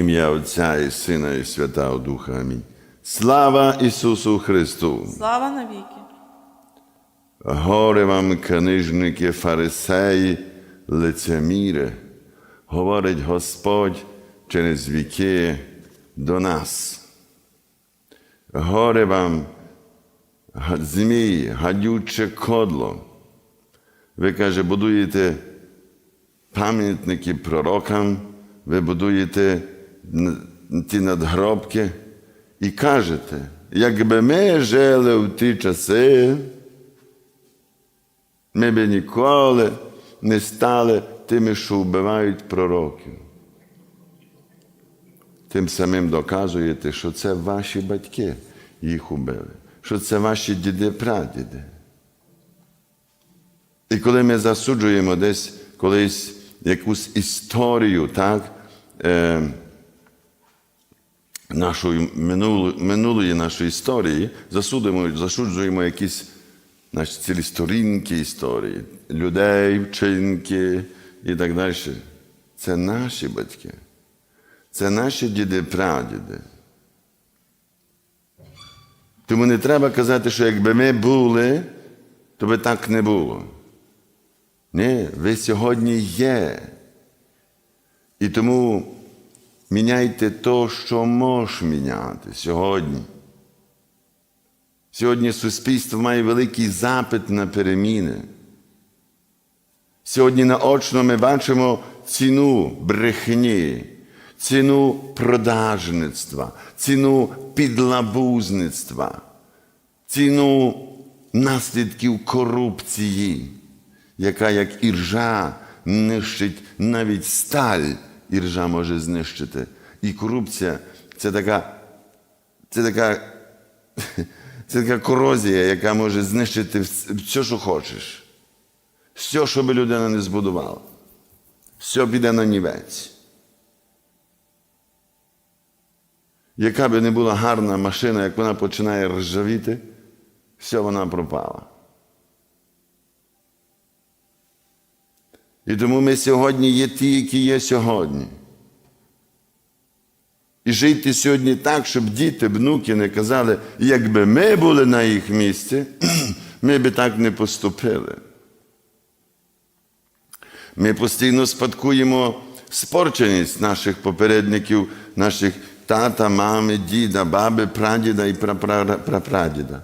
Ім'я Отця і Сина, і Святого Духа. Амінь. Слава Ісусу Христу! Слава навіки! Горе вам, книжники, фарисеї, лицеміри, говорить Господь через віки до нас. Горе вам, змій, гадюче кодло. Ви, каже, будуєте пам'ятники пророкам, ви будуєте ті надгробки і кажете, якби ми жили в ті часи, ми би ніколи не стали тими, що вбивають пророків. Тим самим доказуєте, що це ваші батьки їх убили, що це ваші діди-прадіди. І коли ми засуджуємо десь колись якусь історію, так, е, нашої минулої, минулої нашої історії, засудимо, засуджуємо якісь наші цілі сторінки історії, людей, вчинки і так далі. Це наші батьки, це наші діди-прадіди. Тому не треба казати, що якби ми були, то би так не було. Ні, ви сьогодні є. І тому міняйте то, що можеш міняти сьогодні. Сьогодні суспільство має великий запит на переміни. Сьогодні наочно ми бачимо ціну брехні, ціну продажництва, ціну підлабузництва, ціну наслідків корупції, яка як іржа нищить навіть сталь, іржа може знищити. І корупція це така, це така, це така корозія, яка може знищити все, що хочеш. Все, що би людина не збудувала. Все піде на нівець. Яка би не була гарна машина, як вона починає ржавіти, все вона пропала. І тому ми сьогодні є ті, які є сьогодні. І жити сьогодні так, щоб діти, внуки не казали, якби ми були на їх місці, ми би так не поступили. Ми постійно спадкуємо спорченість наших попередників, наших тата, мами, діда, баби, прадіда і прапра- прапрадіда.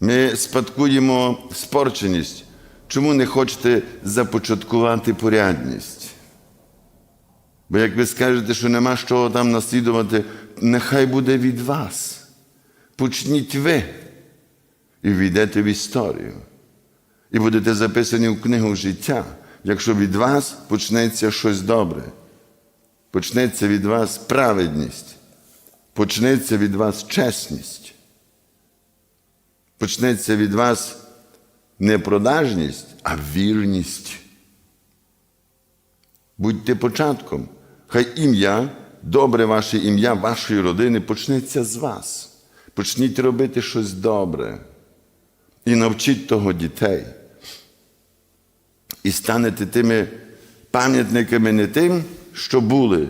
Ми спадкуємо спорченість. Чому не хочете започаткувати порядність? Бо як ви скажете, що нема чого там наслідувати, нехай буде від вас. Почніть ви і війдете в історію. І будете записані в книгу життя, якщо від вас почнеться щось добре. Почнеться від вас праведність, почнеться від вас чесність, почнеться від вас не продажність, а вірність. Будьте початком. Хай ім'я, добре ваше ім'я вашої родини почнеться з вас. Почніть робити щось добре. І навчіть того дітей. І станете тими пам'ятниками не тим, що були,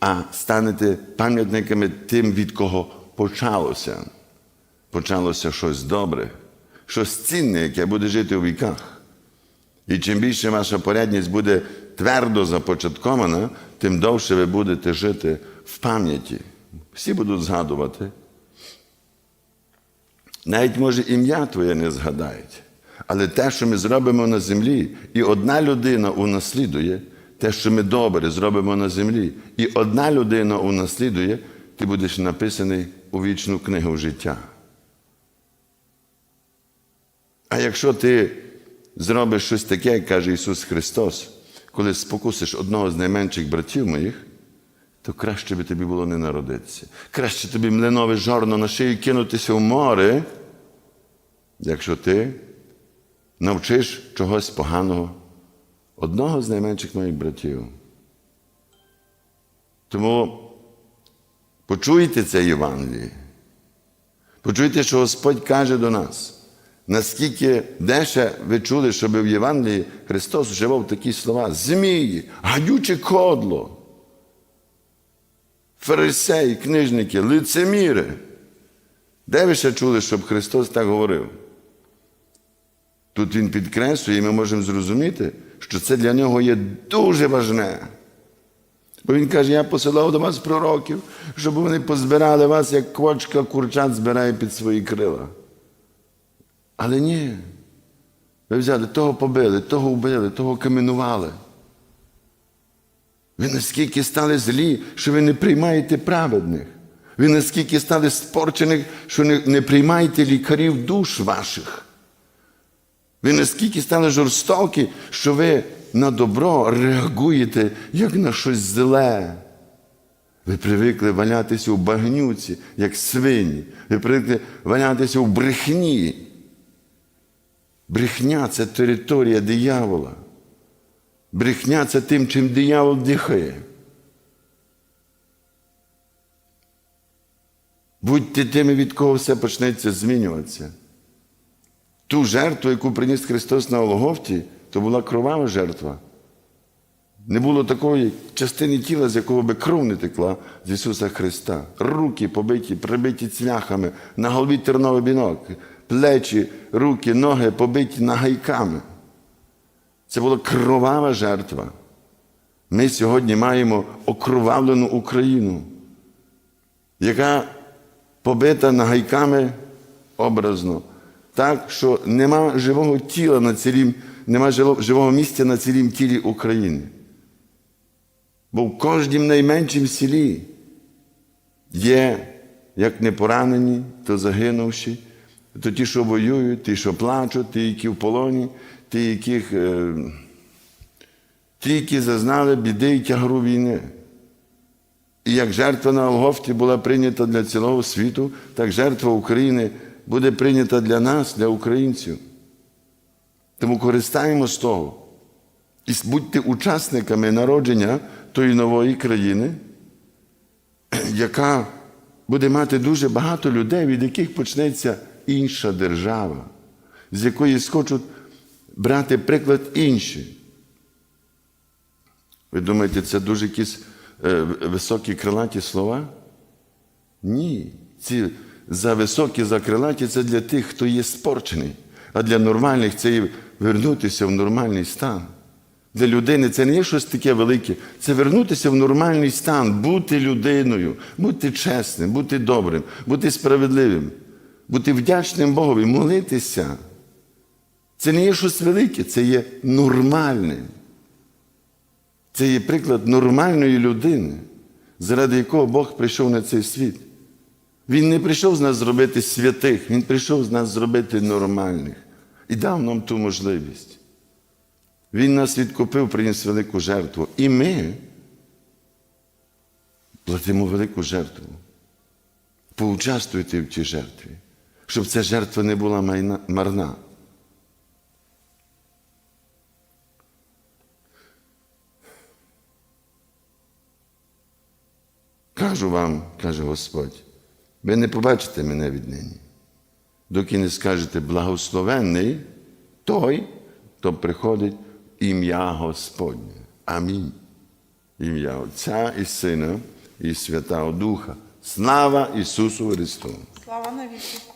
а станете пам'ятниками тим, від кого почалося. Почалося щось добре, щось цінне, яке буде жити у віках. І чим більше ваша порядність буде твердо започаткована, тим довше ви будете жити в пам'яті. Всі будуть згадувати. Навіть, може, ім'я твоє не згадають. Але те, що ми зробимо на землі, і одна людина унаслідує те, що ми добре зробимо на землі, і одна людина унаслідує, ти будеш написаний у вічну книгу життя. А якщо ти зробиш щось таке, як каже Ісус Христос, коли спокусиш одного з найменших братів моїх, то краще би тобі було не народитися. Краще тобі млинове жорно на шию кинутися в море, якщо ти навчиш чогось поганого одного з найменших моїх братів. Тому почуйте це Євангеліє. Почуйте, що Господь каже до нас. Наскільки деше ви чули, щоб в Євангелії Христос вживав такі слова: змії, гадюче кодло. Фарисеї, книжники, лицеміри. Де ви ще чули, щоб Христос так говорив? Тут Він підкреслює, і ми можемо зрозуміти, що це для нього є дуже важне. Бо він каже, я посилав до вас пророків, щоб вони позбирали вас, як квочка курчат збирає під свої крила. Але ні. Ви взяли, того побили, того вбили, того каменували. Ви наскільки стали злі, що ви не приймаєте праведних. Ви наскільки стали спорчених, що не, не приймаєте лікарів душ ваших. Ви наскільки стали жорстокі, що ви на добро реагуєте як на щось зле. Ви привикли валятися у багнюці, як свині. Ви привикли валятися у брехні. Брехня це територія диявола. Брехня це тим, чим диявол дихає. Будьте тими, від кого все почнеться змінюватися. Ту жертву, яку приніс Христос на Голгофті, то була кровава жертва. Не було такої частини тіла, з якого би кров не текла з Ісуса Христа. Руки побиті, прибиті цвяхами, на голові терновий бінок, плечі, руки, ноги побиті нагайками. Це була кровава жертва. Ми сьогодні маємо окровавлену Україну, яка побита нагайками образно, так, що нема живого тіла на цілім, нема живого місця на цілім тілі України. Бо в кожнім найменшім селі є як не поранені, то загинувші, то ті, що воюють, ті, що плачуть, ті, які в полоні, ті, яких, е, ті, які зазнали біди і тягару війни. І як жертва на Голгофті була прийнята для цілого світу, так жертва України буде прийнята для нас, для українців. Тому користаємо з того. І будьте учасниками народження тої нової країни, яка буде мати дуже багато людей, від яких почнеться інша держава, з якої схочуть брати приклад інші. Ви думаєте, це дуже якісь е, високі крилаті слова? Ні. Ці за високі, за крилаті це для тих, хто є спорчений. А для нормальних це і вернутися в нормальний стан. Для людини це не є щось таке велике, це вернутися в нормальний стан, бути людиною, бути чесним, бути добрим, бути справедливим, бути вдячним Богові, молитися. Це не є щось велике, це є нормальне. Це є приклад нормальної людини, заради якого Бог прийшов на цей світ. Він не прийшов з нас зробити святих, Він прийшов з нас зробити нормальних і дав нам ту можливість. Він нас відкупив, приніс велику жертву. І ми платимо велику жертву. Поучаствуйте в цій жертві, щоб ця жертва не була марна. Кажу вам, каже Господь, ви не побачите мене віднині, доки не скажете благословенний той, хто приходить ім'я Господнє. Амінь. Ім'я Отця і Сина і Святого Духа. Слава Ісусу Христу! Слава навіки.